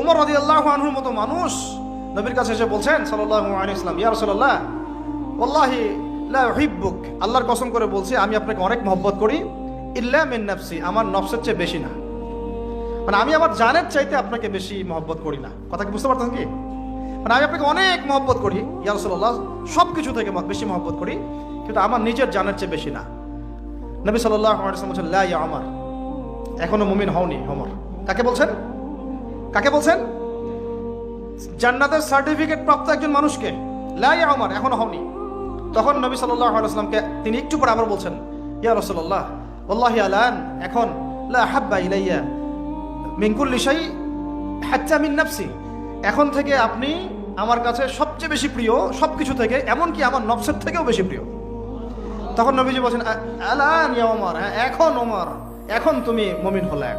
উমর রদি আল্লাহ আনহুর মতো মানুষ নবীর কাছে এসে বলছেন সাল্লাহ আলাইসলাম ইয়া ওল্লাহি হিব্বুক আল্লাহর কসম করে বলছি, আমি আপনাকে অনেক মহব্বত করি, ইল্লা মিন নাফসি, আমার নফসের চেয়ে বেশি না। মানে আমি আমার জানের চাইতে আপনাকে বেশি মহব্বত করি না। কথা কি বুঝতে পারতেন কি? মানে আমি আপনাকে অনেক মহব্বত করি, ইয়া রসল্লাহ সব কিছু থেকে বেশি মহব্বত করি, কিন্তু আমার নিজের জানের চেয়ে বেশি না। নবী সাল্লাহ বলছেন, লা ইয়া আমার এখনও মুমিন হওনি অমর কাকে বলছেন? কাকে বলছেন? জান্নাতের সার্টিফিকেট প্রাপ্ত একজন মানুষকে। লাই আমার এখনও হওনি। তখন নবী সাল্লাহ আলাইসলামকে তিনি একটু পরে আবার বলছেন, ইয়া রসল্লাহ আল্লাহি আলান, এখন লা হাব্বা ইলাইয়া মিঙ্কুল লিসাই হাচ্চা মিন নাফসি। এখন থেকে আপনি আমার কাছে সবচেয়ে বেশি প্রিয় সব কিছু থেকে, এমনকি আমার নফসের থেকেও বেশি প্রিয়। তখন নবীজি বলছেন আলান ইয়া ওমর হ্যাঁ এখন ওমর এখন তুমি মমিন হলে।